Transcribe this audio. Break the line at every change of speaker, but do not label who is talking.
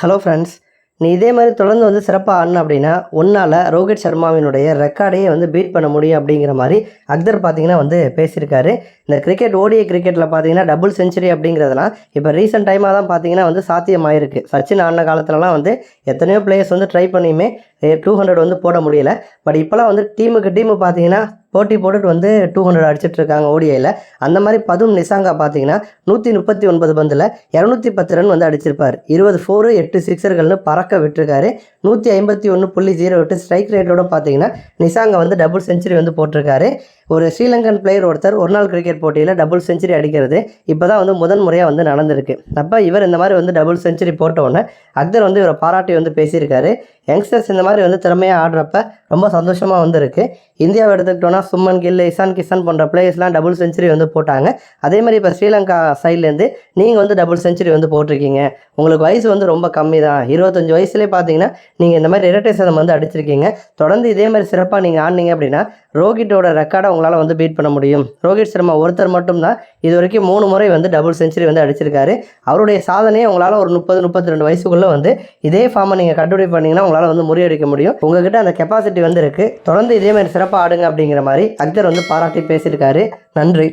Hello friends நீ இதே மாதிரி தொடர்ந்து வந்து சிறப்பாக ஆடணும் அப்படின்னா உன்னால் ரோஹித் சர்மாவினுடைய ரெக்கார்டையே வந்து பீட் பண்ண முடியும் அப்படிங்கிற மாதிரி அக்தர் பார்த்தீங்கன்னா வந்து பேசியிருக்காரு. இந்த கிரிக்கெட் ஓடிய கிரிக்கெட்டில் பார்த்தீங்கன்னா டபுள் செஞ்சுரி அப்படிங்கிறதுலாம் இப்போ ரீசெண்ட் டைமாக தான் பார்த்தீங்கன்னா வந்து சாத்தியமாயிருக்கு. சச்சின் ஆடின காலத்துலலாம் வந்து எத்தனையோ பிளேயர்ஸ் வந்து ட்ரை பண்ணியுமே டூ ஹண்ட்ரட் வந்து போட முடியல. பட் இப்போலாம் வந்து டீமுக்கு டீமு பார்த்தீங்கன்னா போட்டி போட்டுட்டு வந்து டூ ஹண்ட்ரட் அடிச்சிட்டு இருக்காங்க ஓடிஐயில் அந்த மாதிரி பதும் நிசாங்கா பார்த்தீங்கன்னா நூற்றி முப்பத்தி ஒன்பது பந்தில் இரநூத்தி பத்து ரன் வந்து அடிச்சிருப்பார். இருபது ஃபோரு எட்டு சிக்ஸர்கள்னு பறக்க விட்டுருக்காரு. நூற்றி ஐம்பத்தி ஒன்று புள்ளி ஜீரோ எட்டு ஸ்ட்ரைக் ரேட்டோட பார்த்தீங்கன்னா நிசாங்கா வந்து டபுள் செஞ்சுரி வந்து போட்டிருக்காரு. ஒரு ஸ்ரீலங்கன் பிளேயர் ஒருத்தர் ஒரு நாள் கிரிக்கெட் போட்டியில் டபுள் செஞ்சுரி அடிக்கிறது இப்போ தான் வந்து முதன் முறையாக வந்து நடந்திருக்கு. அப்போ இவர் இந்த மாதிரி வந்து டபுள் செஞ்சுரி போட்டவுடனே அக்தர் வந்து இவரை பாராட்டி வந்து பேசியிருக்காரு. யங்ஸ்டர்ஸ் இந்த மாதிரி வந்து திறமையாக ஆடுறப்ப ரொம்ப சந்தோஷமாக வந்திருக்கு. இந்தியாவை எடுத்துக்கிட்டோன்னா சுமன் கில் இசான் கிசான் போன்ற பிளேயர்ஸ்லாம் டபுள் செஞ்சுரி வந்து போட்டாங்க. அதே மாதிரி இப்போ ஸ்ரீலங்கா சைட்லேருந்து நீங்கள் வந்து டபுள் செஞ்சுரி வந்து போட்டிருக்கீங்க. உங்களுக்கு வயசு வந்து ரொம்ப கம்மி தான் இருபத்தஞ்சி வயசுலேயே பார்த்தீங்கன்னா நீங்கள் இந்த மாதிரி இரட்டை சதம் வந்து அடிச்சிருக்கீங்க. தொடர்ந்து இதே மாதிரி சிறப்பாக நீங்கள் ஆடினீங்க அப்படின்னா ரோஹிட்டோட ரெக்கார்டை உங்களால் வந்து பீட் பண்ண முடியும். ரோஹித் சர்மா ஒருத்தர் மட்டும்தான். இது வரைக்கும் மூணு முறை வந்து டபுள் செஞ்சுரி வந்து அடிச்சிருக்காரு. அவருடைய சாதனையை உங்களால் ஒரு முப்பது முப்பத்தி ரெண்டு வயசுக்குள்ளே வந்து இதே ஃபார்மை நீங்கள் கண்டுபிடி பண்ணீங்கன்னா உங்களால் வந்து முறியடிக்க முடியும். உங்ககிட்ட அந்த கெப்பாசிட்டி வந்து இருக்குது தொடர்ந்து இதே மாதிரி சிறப்பாக ஆடுங்க அப்படிங்கிற மாதிரி அக்தர் வந்து பாராட்டி பேசியிருக்காரு. நன்றி.